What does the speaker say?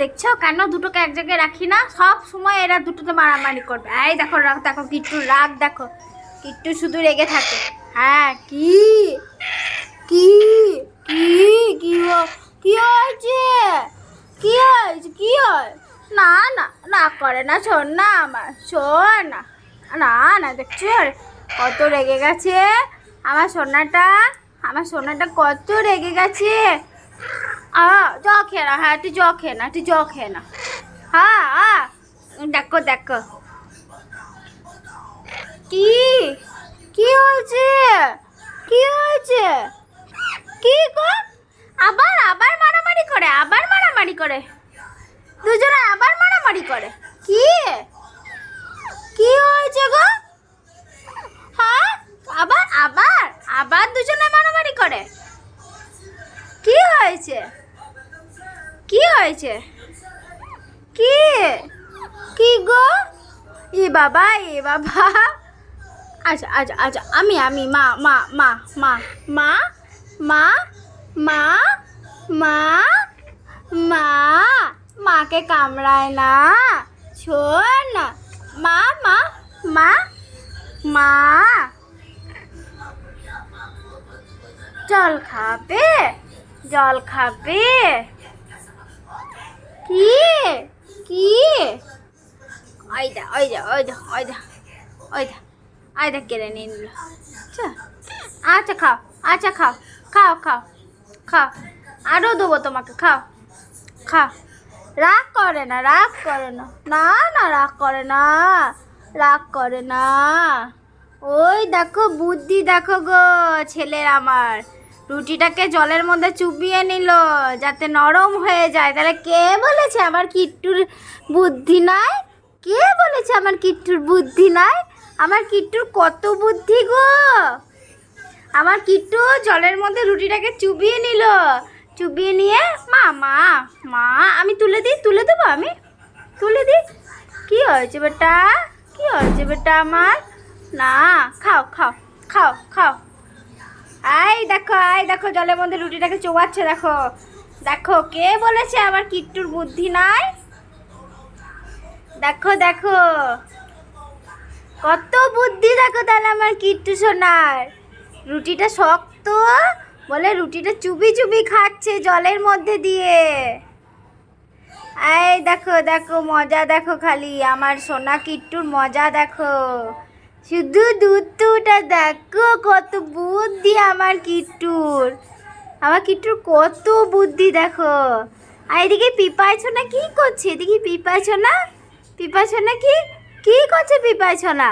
দেখছ? কেন দুটোকে এক জায়গায় রাখি না? সব সময় এরা দুটোতে মারামারি করবে। এই দেখো রাগ দেখো, কিট্টু, রাগ দেখো। কিট্টু শুধু রেগে থাকে। হ্যাঁ কি? কি? কি? কি কি হয়েছে? কি হয়েছে? কি হয়? না না না, করে না, শোন না আমার, শোন না। না না, দেখছ? কত রেগে গেছে? আমার সোনাটা আমার সোনাটা কত রেগে গেছে? তুই জ খেয়ে না তুই জ খেয়ে না হ্যাঁ হ্যাঁ দেখো দেখো। কি? কি হয়েছে? কি হয়েছে? কি গো? আবার আবার মারামারি করে, আবার মারামারি করে। দুজনে আবার মারামারি করে। কি? কি হয়েছে গো? হয়েছে কি হয়েছে কি কি গো এ বাবা এ বাবা আচ্ছা আচ্ছা আচ্ছা আমি আমি মা মা মা মা মা মা মা মা মা মাকে কামড়ায় না শোন না মা মা মা মা জল খাবে জল খাবে? কি? কি? ওই দা ওই দা ওই দা ওই দা ওই দা ওই দা কেড়ে নিয়ে নিল। আচ্ছা আচ্ছা খাও আচ্ছা খাও খাও খাও খাও আরও দেবো তোমাকে, খাও খাও। রাগ করে না, রাগ করে না। না না, রাগ করে না, রাগ করে না। ওই দেখো, বুদ্ধি দেখো গো, ছেলের আমার। রুটিটাকে জলের মধ্যে চুবিয়ে নিল, যাতে নরম হয়ে যায়। তাহলে কে বলেছে আমার কিট্টুর বুদ্ধি নাই? কে বলেছে আমার কিট্টুর বুদ্ধি নাই? আমার কিট্টুর কত বুদ্ধি গো? আমার কিট্টু জলের মধ্যে রুটিটাকে চুবিয়ে নিল। চুবিয়ে নিয়ে, মা মা মা, আমি তুলে দিই, তুলে দেবো আমি? তুলে দিই? কি হয়েছে বেটা? কি হয়েছে বেটা আমার? না, খাও খাও খাও খাও। এই দেখো এই দেখো, জলের মধ্যে রুটিটাকে চোবাচ্ছে, দেখো। দেখো, কে বলেছে আমার কিট্টুর বুদ্ধি নাই? দেখো দেখো। কত বুদ্ধি দেখো তাহলে আমার কিট্টু সোনার। রুটিটা শক্ত, বলে রুটিটা চুবি চুবি খাচ্ছে জলের মধ্যে দিয়ে। এই দেখো দেখো, মজা দেখো খালি। আমার সোনা কিট্টুর মজা দেখো। শুধু দুধটা দেখো, কত বুদ্ধি আমার কিট্টুর। আমার কিট্টুর কত বুদ্ধি, দেখো। আর এদিকে পিপাইছো না কি করছে? এদিকে পিপাইছো না পিপাইছো না কি? কি করছে পিপাইছো না